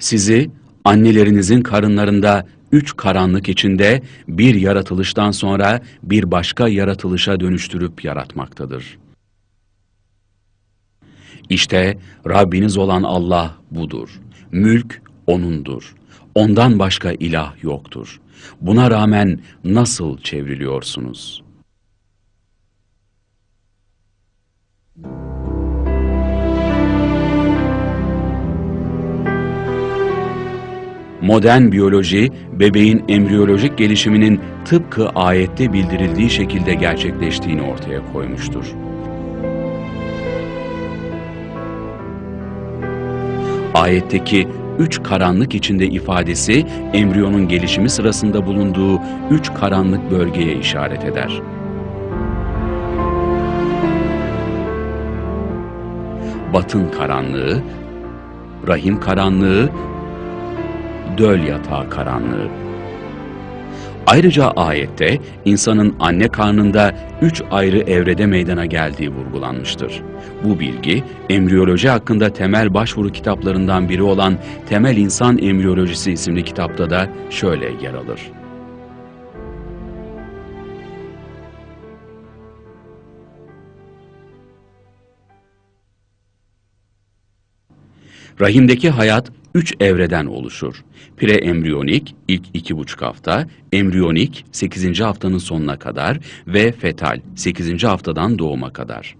Sizi annelerinizin karınlarında üç karanlık içinde bir yaratılıştan sonra bir başka yaratılışa dönüştürüp yaratmaktadır. İşte Rabbiniz olan Allah budur. Mülk O'nundur. Ondan başka ilah yoktur. Buna rağmen nasıl çevriliyorsunuz? Modern biyoloji, bebeğin embriyolojik gelişiminin tıpkı ayette bildirildiği şekilde gerçekleştiğini ortaya koymuştur. Ayetteki üç karanlık içinde ifadesi embriyonun gelişimi sırasında bulunduğu üç karanlık bölgeye işaret eder. Batın karanlığı, rahim karanlığı, döl yatağı karanlığı. Ayrıca ayette insanın anne karnında üç ayrı evrede meydana geldiği vurgulanmıştır. Bu bilgi embriyoloji hakkında temel başvuru kitaplarından biri olan Temel İnsan Embriyolojisi isimli kitapta da şöyle yer alır. Rahimdeki hayat üç evreden oluşur. Preembriyonik ilk iki buçuk hafta, embriyonik 8. haftanın sonuna kadar ve fetal 8. haftadan doğuma kadar.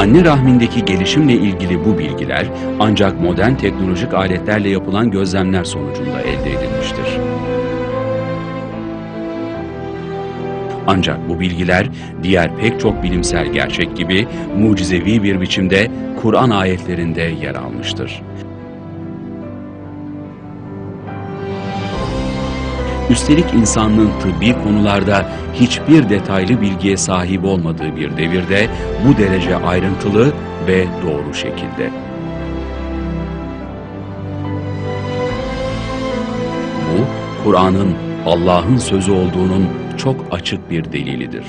Anne rahmindeki gelişimle ilgili bu bilgiler ancak modern teknolojik aletlerle yapılan gözlemler sonucunda elde edilmiştir. Ancak bu bilgiler diğer pek çok bilimsel gerçek gibi mucizevi bir biçimde Kur'an ayetlerinde yer almıştır. Üstelik insanlığın tıbbi konularda hiçbir detaylı bilgiye sahip olmadığı bir devirde bu derece ayrıntılı ve doğru şekilde. Bu, Kur'an'ın Allah'ın sözü olduğunun çok açık bir delilidir.